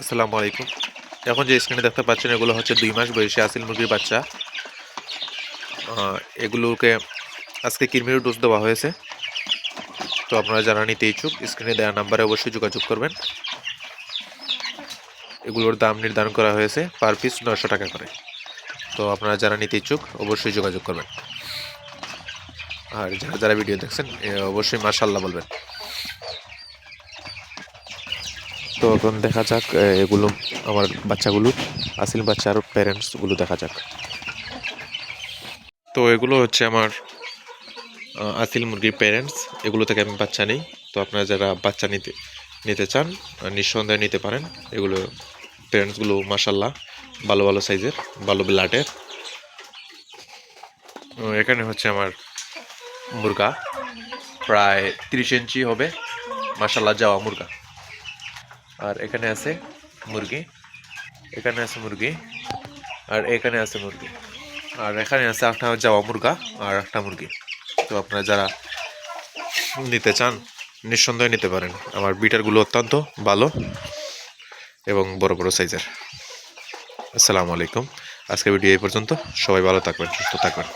আসসালামু আলাইকুম। এখন যে স্ক্রিনে দেখতে পাচ্ছেন, এগুলো হচ্ছে দুই মাস বয়সী আসিল মুরগির বাচ্চা। এগুলোকে আজকে কিরমির ডোজ দেওয়া হয়েছে। তো আপনারা যারা নিতে ইচ্ছুক স্ক্রিনে দেওয়া নাম্বারে অবশ্যই যোগাযোগ করবেন। এগুলোর দাম নির্ধারণ করা হয়েছে পার পিস নশো টাকা করে। তো আপনারা যারা নিতে ইচ্ছুক, অবশ্যই যোগাযোগ করবেন। আর যারা যারা ভিডিও দেখছেন অবশ্যই মাশাল্লাহ বলবেন। তো এখন দেখা যাক এগুলো আমার বাচ্চাগুলো আসিল বাচ্চার প্যারেন্টসগুলো দেখা যাক। তো এগুলো হচ্ছে আমার আসিল মুরগির প্যারেন্টস এগুলো থেকে আমি বাচ্চা নিই। তো আপনারা যারা বাচ্চা নিতে নিতে চান, নিঃসন্দেহে নিতে পারেন। এগুলো প্যারেন্টসগুলো মাসাল্লাহ ভালো ভালো সাইজের, ভালো ব্লাডের এখানে হচ্ছে আমার মুরগা, প্রায় তিরিশ ইঞ্চি হবে। মাসাল্লাহ যাওয়া মুরগা। আর এখানে আছে মুরগি, এখানে আছে মুরগি, আর এখানে আছে মুরগি। আর এখানে আছে একটা যাওয়া মুরগা আর একটা মুরগি। তো আপনারা যারা নিতে চান, নিঃসন্দেহে নিতে পারেন। আমার বিটারগুলো অত্যন্ত ভালো এবং বড় বড় সাইজের। আসসালামু আলাইকুম। আজকে ভিডিও এই পর্যন্ত। সবাই ভালো থাকবেন, সুস্থ থাকবেন।